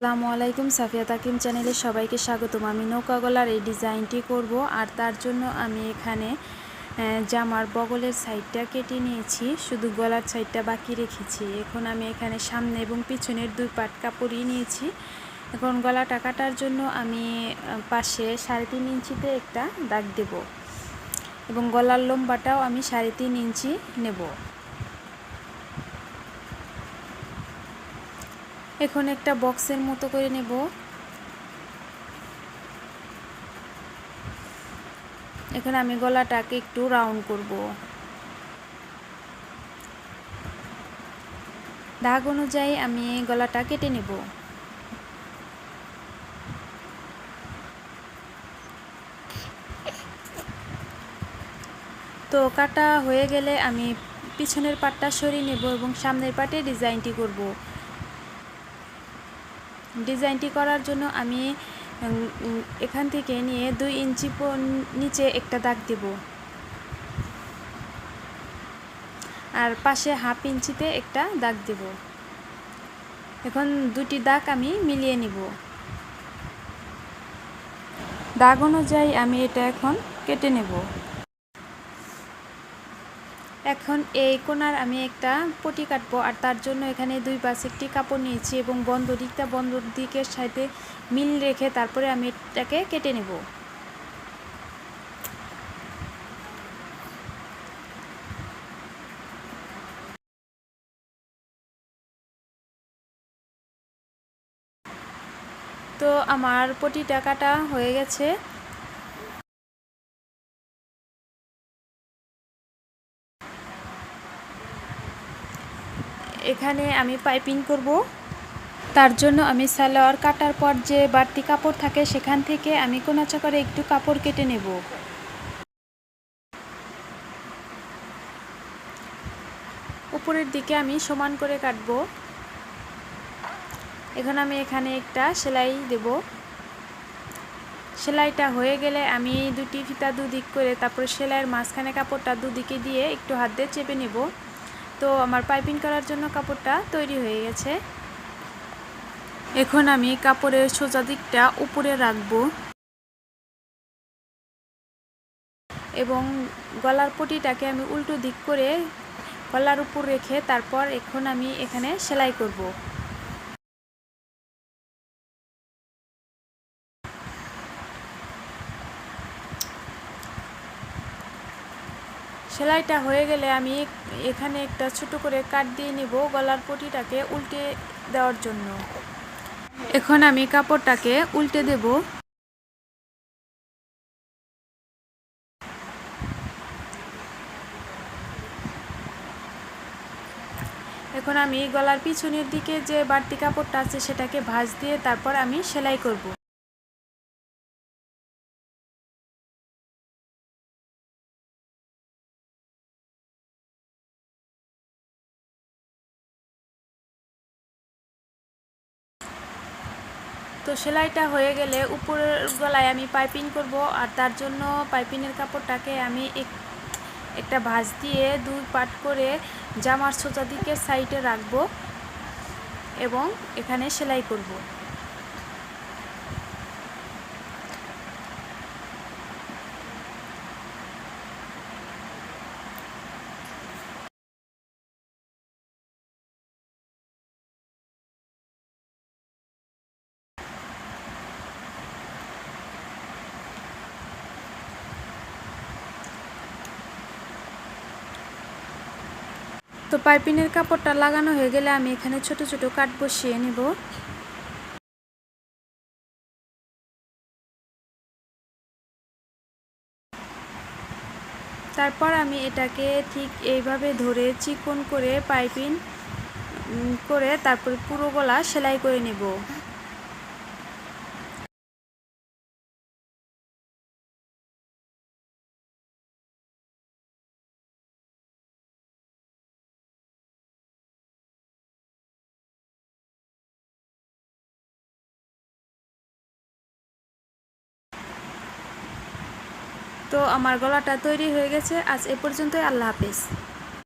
আসসালামু আলাইকুম, সাফিয়া তাকিম চ্যানেলে সবাইকে স্বাগতম। আমি নৌকা গলার এই ডিজাইনটি করব আর তার জন্য আমি এখানে জামার বগলের সাইডটা কেটে নিয়েছি। শুধু গলার সাইডটা বাকি রেখেছি। এখন আমি এখানে সামনে এবং পিছনের দুই পাট কাপড়ই নিয়েছি। এখন গলাটা কাটার জন্য আমি পাশে সাড়ে তিন ইঞ্চিতে একটা দাগ দেব এবং গলার লম্বাটাও আমি সাড়ে তিন ইঞ্চি নেব। এখন একটা বক্সের মতো করে নেব। এখন আমি গলাটাকে একটু রাউন্ড করব। দাগ অনুযায়ী আমি গলাটা কেটে নেব। তো কাটা হয়ে গেলে আমি পিছনের পাটটা সরিয়ে নেব এবং সামনের পাটে ডিজাইনটি করব। ডিজাইনটি করার জন্য আমি এখান থেকে নিয়ে দুই ইঞ্চি নিচে একটা দাগ দেব। আর পাশে হাফ ইঞ্চিতে একটা দাগ দেব। এখন দুটি দাগ আমি মিলিয়ে নিব। দাগ অনুযায়ী আমি এটা এখন কেটে নেব। এখন এই কোনার আমি একটা পটি কাটবো আর তার জন্য এখানে দুই পাশে একটি কাপড় নিয়েছি এবং বন্ধ দিকটা বন্ধ দিকের সাথে মিল রেখে তারপরে আমি এটাকে কেটে নেব। তো আমার পটিটা কাটা হয়ে গেছে। এখানে আমি পাইপিং করব। তার জন্য আমি সালোয়ার কাটার পর যে বাড়তি কাপড় থাকে সেখান থেকে আমি কোনাচা করে একটু কাপড় কেটে নেব। উপরের দিকে আমি সমান করে কাটবো। এখন আমি এখানে একটা সেলাই দেব। সেলাইটা হয়ে গেলে আমি দুটি ফিতা দুদিক করে তারপরে সেলাইয়ের মাঝখানে কাপড়টা দুদিকে দিয়ে একটু হাত দিয়ে চেপে নেব। তো আমার পাইপিং করার জন্য কাপড়টা তৈরি হয়ে গেছে। এখন আমি কাপড়ের সোজা দিকটা উপরে রাখব। এবং গলার পটিটাকে আমি উল্টো দিক করে গলার উপর রেখে তারপর এখন আমি এখানে সেলাই করব। সেলাইটা হয়ে গেলে আমি এখানে একটা ছোট করে কাট দিয়ে নিব গলার পটিটাকে উল্টে দেওয়ার জন্য। এখন আমি কাপড়টাকে উল্টে দেব। এখন আমি গলার পিছনের দিকে যে বাড়তি কাপড়টা আছে সেটাকে ভাঁজ দিয়ে তারপর আমি সেলাই করব। তো সেলাইটা হয়ে গেলে উপরের গলায় আমি পাইপিং করব আর তার জন্য পাইপিংয়ের কাপড়টাকে আমি এক একটা ভাঁজ দিয়ে দুই পাট করে জামার সোজা দিকের সাইডে রাখব এবং এখানে সেলাই করব। তো পাইপিনের কাপড়টা লাগানো হয়ে গেলে আমি এখানে ছোট ছোট কাট বসিয়ে নেব। তারপর আমি এটাকে ঠিক এইভাবে ধরে চিকন করে পাইপিন করে তারপর পুরো গলা সেলাই করে নেব। তো আমার গলাটা তৈরি হয়ে গেছে। আজ এ পর্যন্তই আল্লাহ হাফেজ।